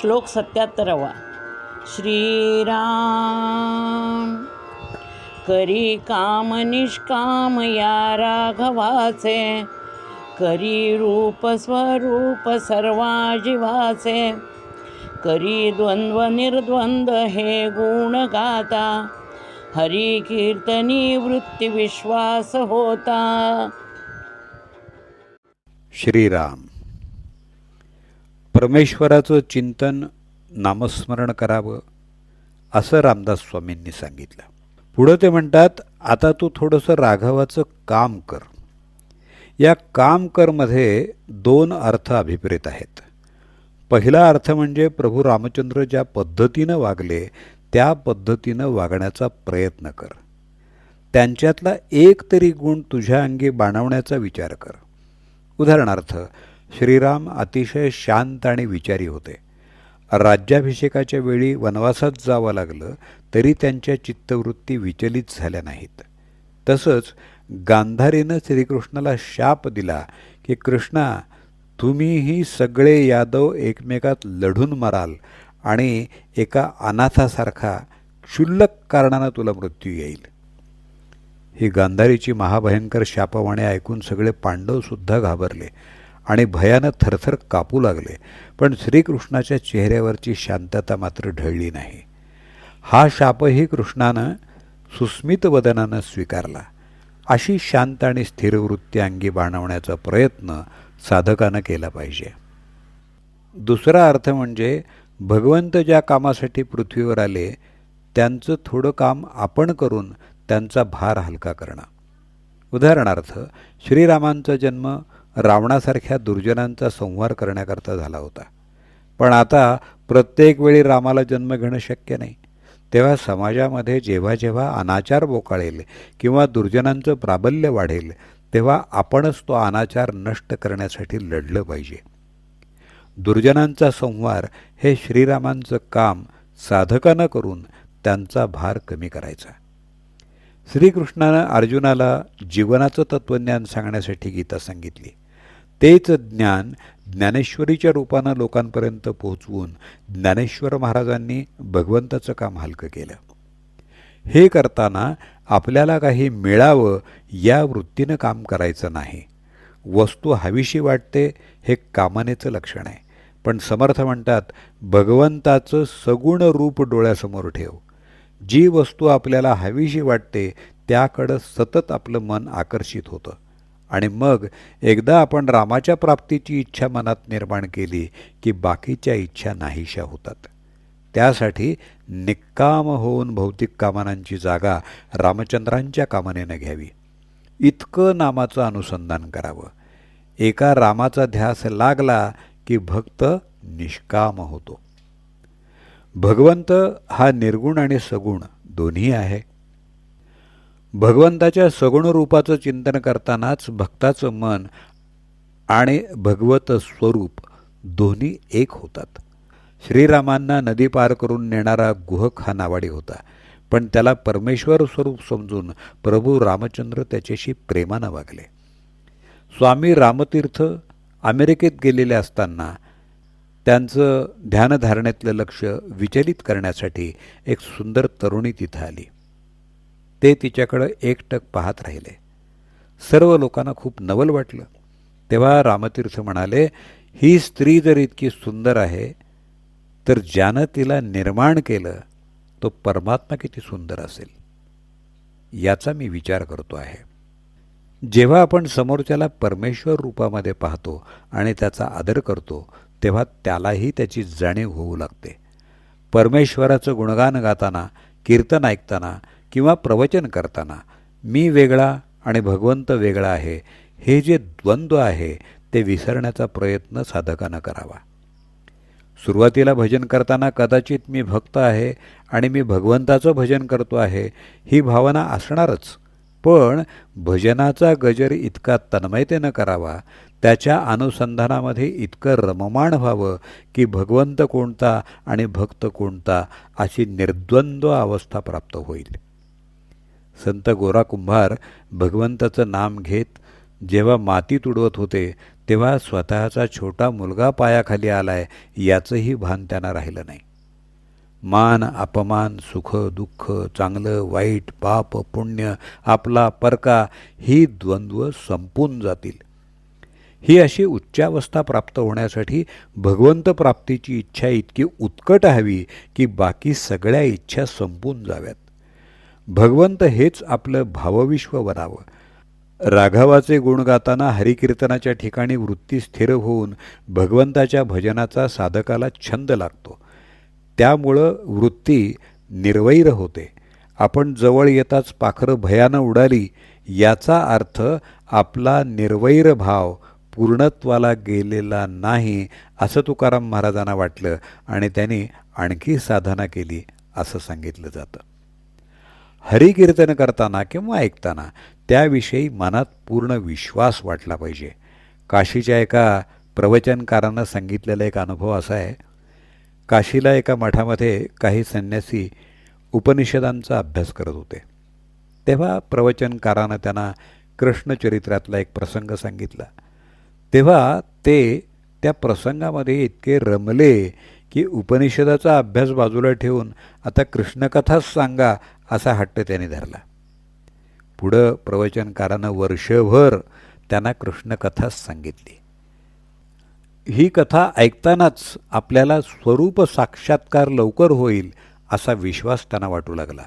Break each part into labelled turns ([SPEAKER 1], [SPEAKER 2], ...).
[SPEAKER 1] श्लोक सत्याहत्तरावा. श्रीराम करी काम निष्काम या राघवाचे करी रूप स्वरूप सर्वा जीवाचे करी द्वंद्व निर्द्वंद हे गुण गाता हरी कीर्तनी वृत्ती विश्वास होता.
[SPEAKER 2] श्रीराम परमेश्वराचं चिंतन नामस्मरण करावं असं रामदास स्वामींनी सांगितलं. पुढं ते म्हणतात आता तू थोडंसं राघवाचं काम कर. या काम करमध्ये दोन अर्थ अभिप्रेत आहेत. पहिला अर्थ म्हणजे प्रभू रामचंद्र ज्या पद्धतीनं वागले त्या पद्धतीनं वागण्याचा प्रयत्न कर. त्यांच्यातला एक तरी गुण तुझ्या अंगी बाणवण्याचा विचार कर. उदाहरणार्थ श्रीराम अतिशय शांत आणि विचारी होते. राज्याभिषेकाच्या वेळी वनवासात जावं लागलं तरी त्यांच्या चित्तवृत्ती विचलित झाल्या नाहीत. तसंच गांधारीनं श्रीकृष्णाला शाप दिला की कृष्णा तुम्हीही सगळे यादव एकमेकात लढून मराल आणि एका अनाथासारखा क्षुल्लक कारणानं तुला मृत्यू येईल. ही गांधारीची महाभयंकर शापवाणी ऐकून सगळे पांडवसुद्धा घाबरले. आणि भयानं थरथर कापू लागले. पण श्रीकृष्णाच्या चेहऱ्यावरची शांतता मात्र ढळली नाही. हा शापही कृष्णानं सुस्मित वदनानं स्वीकारला. अशी शांत आणि स्थिर वृत्ती अंगी बाणवण्याचा प्रयत्न साधकानं केला पाहिजे. दुसरा अर्थ म्हणजे भगवंत ज्या कामासाठी पृथ्वीवर आले त्यांचं थोडं काम आपण करून त्यांचा भार हलका करणं. उदाहरणार्थ श्रीरामांचा जन्म रावणासारख्या दुर्जनांचा संहार करण्याकरता झाला होता. पण आता प्रत्येक वेळी रामाला जन्म घेणं शक्य नाही. तेव्हा समाजामध्ये जेव्हा जेव्हा अनाचार बोकाळेल किंवा दुर्जनांचं प्राबल्य वाढेल तेव्हा आपणच तो अनाचार नष्ट करण्यासाठी लढलं पाहिजे. दुर्जनांचा संहार हे श्रीरामांचं काम साधकानं करून त्यांचा भार कमी करायचा. श्रीकृष्णानं अर्जुनाला जीवनाचं तत्त्वज्ञान सांगण्यासाठी गीता सांगितली. तेच ज्ञान ज्ञानेश्वरीच्या रूपानं लोकांपर्यंत पोहोचवून ज्ञानेश्वर महाराजांनी भगवंताचं काम हलकं केलं. हे करताना आपल्याला काही मिळावं या वृत्तीनं काम करायचं नाही. वस्तू हवीशी वाटते हे कामानेचं लक्षण आहे. पण समर्थ म्हणतात भगवंताचं सगुण रूप डोळ्यासमोर ठेव. जी वस्तू आपल्याला हवीशी वाटते त्याकडं सतत आपलं मन आकर्षित होतं. आणि मग एकदा आपण रामाच्या प्राप्तीची इच्छा मनात निर्माण केली की बाकीच्या इच्छा नाहीशा होतात. त्यासाठी निक्काम होऊन भौतिक कामनांची जागा रामचंद्रांच्या कामनेनं घ्यावी. इतकं नामाचं अनुसंधान करावं. एका रामाचा ध्यास लागला की भक्त निष्काम होतो. भगवंत हा निर्गुण आणि सगुण दोन्ही आहे. भगवंताच्या सगुण रूपाचं चिंतन करतानाच भक्ताचं मन आणि भगवत स्वरूप दोन्ही एक होतात. श्रीरामांना नदी पार करून नेणारा गुहक हा नावाडी होता पण त्याला परमेश्वर स्वरूप समजून प्रभू रामचंद्र त्याच्याशी प्रेमानं वागले. स्वामी रामतीर्थ अमेरिकेत गेलेले असताना त्यांचं ध्यानधारणेतलं लक्ष विचलित करण्यासाठी एक सुंदर तरुणी तिथं आली. ते तिच्याकडं एकटक पाहत राहिले. सर्व लोकांना खूप नवल वाटलं. तेव्हा रामतीर्थ म्हणाले ही स्त्री जर इतकी सुंदर आहे तर ज्यानं तिला निर्माण केलं तो परमात्मा किती सुंदर असेल? याचा मी विचार करतो आहे. जेव्हा आपण समोरच्याला परमेश्वर रूपामध्ये पाहतो आणि त्याचा आदर करतो तेव्हा त्यालाही त्याची जाणीव होऊ लागते. परमेश्वराचं गुणगान गाताना कीर्तन ऐकताना किंवा प्रवचन करताना मी वेगळा आणि भगवंत वेगळा आहे हे जे द्वंद्व आहे ते विसरण्याचा प्रयत्न साधकानं करावा. सुरुवातीला भजन करताना कदाचित मी भक्त आहे आणि मी भगवंताचं भजन करतो आहे ही भावना असणारच. पण भजनाचा गजर इतका तन्मयतेनं करावा त्याच्या अनुसंधानामध्ये इतकं रममाण व्हावं की भगवंत कोणता आणि भक्त कोणता अशी निर्द्वंद्व अवस्था प्राप्त होईल. संत गोरा कुंभार भगवंताचं नाम घेत जेव्हा माती तुडवत होते तेव्हा स्वतःचा छोटा मुलगा पायाखाली आलाय याचंही भान त्यांना राहिलं नाही. मान अपमान सुख दुःख चांगलं वाईट पाप पुण्य आपला परका ही द्वंद्व संपून जातील. ही अशी उच्चावस्था प्राप्त होण्यासाठी भगवंत प्राप्तीची इच्छा इतकी उत्कट हवी की बाकी सगळ्या इच्छा संपून जाव्यात. भगवंत हेच आपलं भावविश्व बनावं. राघवाचे गुण गाताना हरिकीर्तनाच्या ठिकाणी वृत्ती स्थिर होऊन भगवंताच्या भजनाचा साधकाला छंद लागतो. त्यामुळं वृत्ती निर्वैर होते. आपण जवळ येताच पाखरं भयानं उडाली याचा अर्थ आपला निर्वैर भाव पूर्णत्वाला गेलेला नाही असं तुकाराम महाराजांना वाटलं आणि त्यांनी आणखी साधना केली असं सांगितलं जातं. हरिकीर्तन करताना किंवा ऐकताना त्याविषयी मनात पूर्ण विश्वास वाटला पाहिजे. काशीच्या एका प्रवचनकारानं सांगितलेला एक अनुभव असा आहे. काशीला एका मठामध्ये काही संन्यासी उपनिषदांचा अभ्यास करत होते. तेव्हा प्रवचनकारानं त्यांना कृष्णचरित्रातला एक प्रसंग सांगितला. तेव्हा ते त्या प्रसंगामध्ये इतके रमले की उपनिषदाचा अभ्यास बाजूला ठेवून आता कृष्णकथाच सांगा असा हट्ट त्याने धरला. पुढं प्रवचनकारानं वर्षभर त्यांना कृष्णकथाच सांगितली. ही कथा ऐकतानाच आपल्याला स्वरूप साक्षात्कार लवकर होईल असा विश्वास त्यांना वाटू लागला.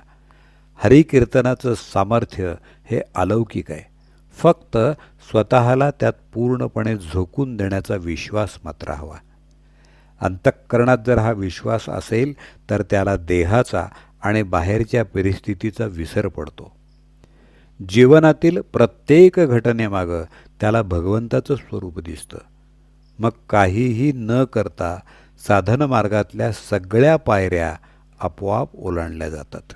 [SPEAKER 2] हरिकीर्तनाचं सामर्थ्य हे अलौकिक आहे. फक्त स्वतःला त्यात पूर्णपणे झोकून देण्याचा विश्वास मात्र हवा. अंतःकरणात जर हा विश्वास असेल तर त्याला देहाचा आणि बाहेरच्या परिस्थितीचा विसर पडतो. जीवनातील प्रत्येक घटनेमागं त्याला भगवंताचं स्वरूप दिसतं. मग काहीही न करता साधन मार्गातल्या सगळ्या पायऱ्या आपोआप ओलांडल्या जातात.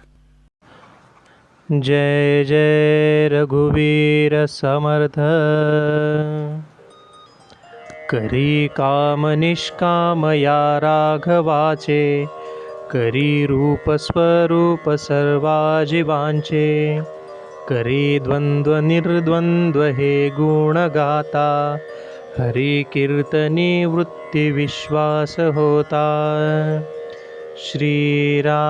[SPEAKER 3] जय जय रघुवीर समर्थ. करी काम निष्काम या राघवाचे. करीरूपस्वरूपसर्वाजीवाञ्चे जीवाञ्चे करिद्वन्द्वनिर्द्वन्द्वहे गुणगाता। हरिकीर्तनिवृत्तिविश्वासहोता। श्रीरा